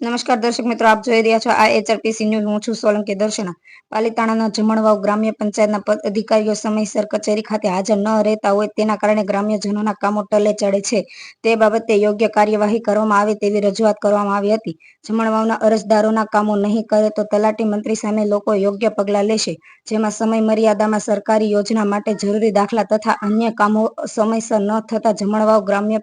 નમસ્કાર દર્શક મિત્રો, આપ જોઈ રહ્યા છો આ એચઆરપીસી ન્યૂઝ. હું છું સોલંકી દર્શના. પાલીતાણાના જમણવાવ ગ્રામ્ય પંચાયતના પદ અધિકારીઓ સમયસર કચેરી ખાતે હાજર ન રહેતા હોય તેના કારણે ગ્રામ્યજનોના કામો ટલે ચડે છે. તે બાબતે યોગ્ય કાર્યવાહી કરવામાં આવે તેવી રજૂઆત કરવામાં આવી હતી. જમણવાવના અરજદારોના કામો નહીં કરે તો તલાટી મંત્રી સામે લોકો યોગ્ય પગલાં લેશે, જેમાં સમય મર્યાદામાં સરકારી યોજના માટે જરૂરી દાખલા તથા અન્ય કામો સમયસર ન થતા જમણવાવ ગ્રામ્ય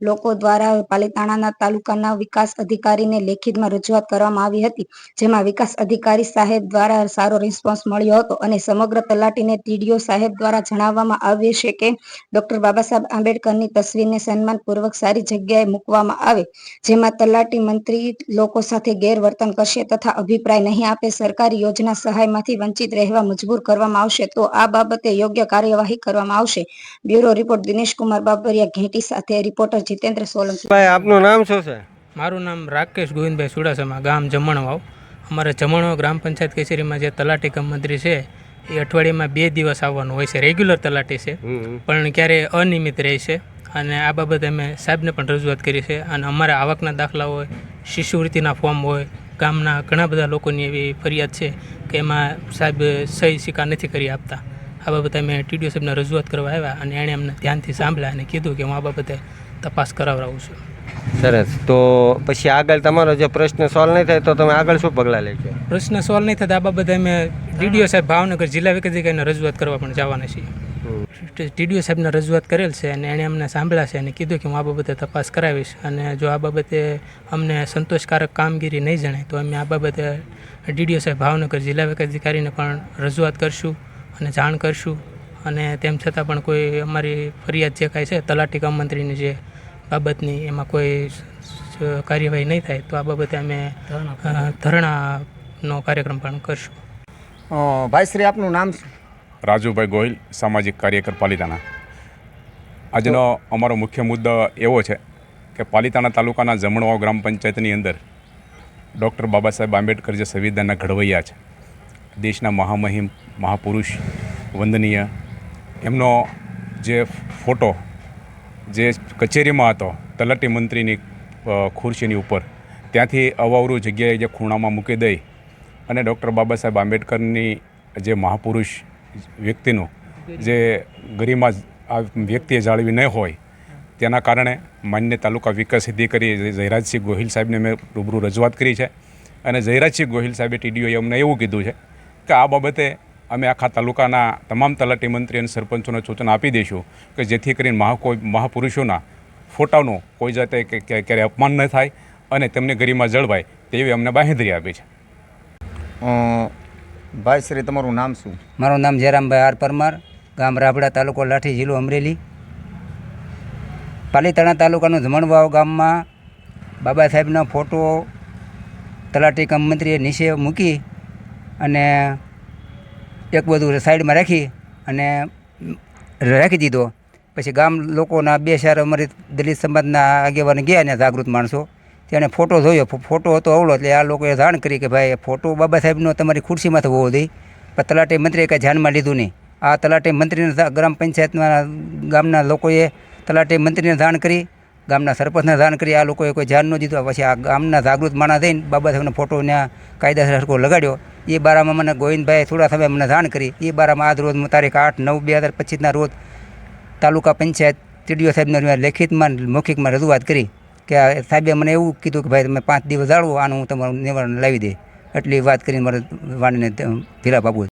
લોકો દ્વારા પાલીતાણાના તાલુકાના વિકાસ અધિકારીને લેખિતમાં રજૂઆત કરવામાં આવી હતી, જેમાં વિકાસ અધિકારી સાહેબ દ્વારા સારો રિસ્પોન્સ મળ્યો હતો અને સમગ્ર તલાટીને ટીડીઓ સાહેબ દ્વારા જણાવવામાં આવ્યું છે કે, ડોક્ટર બાબા આંબેડકરની તસવીરને સન્માનપૂર્વક સારી જગ્યાએ મૂકવામાં આવે, જેમાં તલાટી મંત્રી લોકો સાથે ગેરવર્તન કરશે તથા અભિપ્રાય નહીં આપે, સરકારી યોજના સહાયમાંથી વંચિત રહેવા મજબૂર કરવામાં આવશે, તો આ બાબતે યોગ્ય કાર્યવાહી કરવામાં આવશે. બ્યુરો રિપોર્ટ દિનેશ કુમાર બાબરિયા, ઘેટી સાથે રિપોર્ટર જીતેન્દ્ર સોલંકી. આપનું નામ શું છે? મારું નામ રાકેશ ગોવિંદભાઈ સુડાસમા ગામ જમણવાવ. અમારે જમણવાવ ગ્રામ પંચાયત કચેરીમાં જે તલાટી કમ મંત્રી છે એ અઠવાડિયામાં બે દિવસ આવવાનું હોય છે. રેગ્યુલર તલાટી છે પણ ક્યારે અનિયમિત રહે છે. અને આ બાબતે અમે સાહેબને પણ રજૂઆત કરી છે. અને અમારા આવકના દાખલા હોય શિષ્યવૃત્તિના ફોર્મ હોય ગામના ઘણા બધા લોકોની એવી ફરિયાદ છે કે એમાં સાહેબ સહી સિક્કા નથી કરી આપતા. આ બાબતે અમે ટીડીઓ સાહેબને રજૂઆત કરવા આવ્યા અને એણે અમને ધ્યાનથી સાંભળ્યા અને કીધું કે હું આ બાબતે તપાસ કરાવડાવું છું. સરસ. તો પછી આગળ તમારો જે પ્રશ્ન સોલ્વ નહીં થાય તો તમે આગળ શું પગલાં લેજો પ્રશ્ન સોલ્વ નહીં થતા આ બાબતે અમે ડીડીઓ સાહેબ ભાવનગર જિલ્લા વિકાસ અધિકારીને રજૂઆત કરવા પણ જવાના છીએ. ટીડીઓ સાહેબને રજૂઆત કરેલ છે અને એણે અમને સાંભળ્યા છે અને કીધું કે હું આ બાબતે તપાસ કરાવીશ અને જો આ બાબતે અમને સંતોષકારક કામગીરી નહીં જણાય તો અમે આ બાબતે ડીડીઓ સાહેબ ભાવનગર જિલ્લા વિકાસ અધિકારીને પણ રજૂઆત કરશું અને જાણ કરશું અને તેમ છતાં પણ કોઈ અમારી ફરિયાદ જે કાંઈ છે તલાટી કામ મંત્રીની જે બાબતની એમાં કોઈ કાર્યવાહી નહીં થાય તો આ બાબતે અમે ધરણાનો કાર્યક્રમ પણ કરશું. ભાઈશ્રી ભાઈ શ્રી આપનું નામ રાજુભાઈ ગોહિલ સામાજિક કાર્યકર પાલિતાણા. આજનો અમારો મુખ્ય મુદ્દો એવો છે કે પાલિતાણા તાલુકાના જમણવાવ ગ્રામ પંચાયતની અંદર ડૉક્ટર બાબા સાહેબ આંબેડકર જે સંવિધાનના ઘડવૈયા છે દેશના મહામહિમ મહાપુરુષ વંદનીય એમનો જે ફોટો જે કચેરીમાં હતો, તલાટી મંત્રીની ખુરશીની ઉપર. ત્યાંથી અવાવરું જગ્યાએ જે ખૂણામાં મૂકી દઈ અને ડૉક્ટર બાબા સાહેબ આંબેડકરની જે મહાપુરુષ વ્યક્તિનું જે ગરિમા આ વ્યક્તિએ જાળવી ન હોય, તેના કારણે માન્ય તાલુકા વિકાસ અધિકારી જયરાજસિંહ ગોહિલ સાહેબને મેં રૂબરૂ રજૂઆત કરી છે. અને જયરાજસિંહ ગોહિલ સાહેબે ટીડીઓએ અમને એવું કીધું છે કે આ બાબતે અમે આખા તાલુકાના તમામ તલાટી મંત્રી અને સરપંચોને સૂચના આપી દઈશું કે જેથી કરીને મહા કોઈ મહાપુરુષોના ફોટાનું કોઈ જાતે કે કે- ક્યારે અપમાન ન થાય અને તેમને ગરિમા જળવાય તેવી અમને બાંહેધરી આપી છે. ભાઈ શ્રી તમારું નામ શું? મારું નામ જયરામભાઈ આર પરમાર ગામ રાબડા તાલુકો લાઠી જિલ્લો અમરેલી. પાલીતાણા તાલુકાનું ધમણવાવ ગામમાં બાબા સાહેબનો ફોટો તલાટી કમ મંત્રીએ નીચે મૂકી અને એક બધું સાઈડમાં રાખી અને રાખી દીધો. પછી ગામ લોકોના બે ચાર અમારી દલિત સમાજના આગેવાન ગયા ને જાગૃત માણસો. તેણે ફોટો જોયો. ફોટો હતો અવળો એટલે આ લોકોએ જાણ કરી કે ભાઈ, ફોટો બાબા સાહેબનો તમારી ખુરશીમાં હોવો જોઈએ. પણ તલાટી મંત્રીએ કાંઈ ધ્યાનમાં લીધું નહીં. આ તલાટી મંત્રીને ગ્રામ પંચાયતના ગામના લોકોએ તલાટી મંત્રીને જાણ કરી ગામના સરપંચને જાણ કરી આ લોકોએ કોઈ ધ્યાન ન દીધું. પછી આ ગામના જાગૃત માણસ થઈને બાબા સાહેબનો ફોટો ને કાયદાસર હરકો લગાડ્યો. એ બારામાં મને ગોવિંદભાઈ થોડા સમય મને જાણ કરી. એ બારામાં આજ રોજ તારીખ આઠ નવ બે હજાર પચીસના રોજ તાલુકા પંચાયત ટીડીઓ સાહેબને લેખિતમાં મૌખિકમાં રજૂઆત કરી કે સાહેબે મને એવું કીધું કે ભાઈ તમે પાંચ દિવસ જાળવો, આનું હું તમારું નિવારણ લાવી દે. એટલી વાત કરીને મારે વાણીને ભીલા બાબુ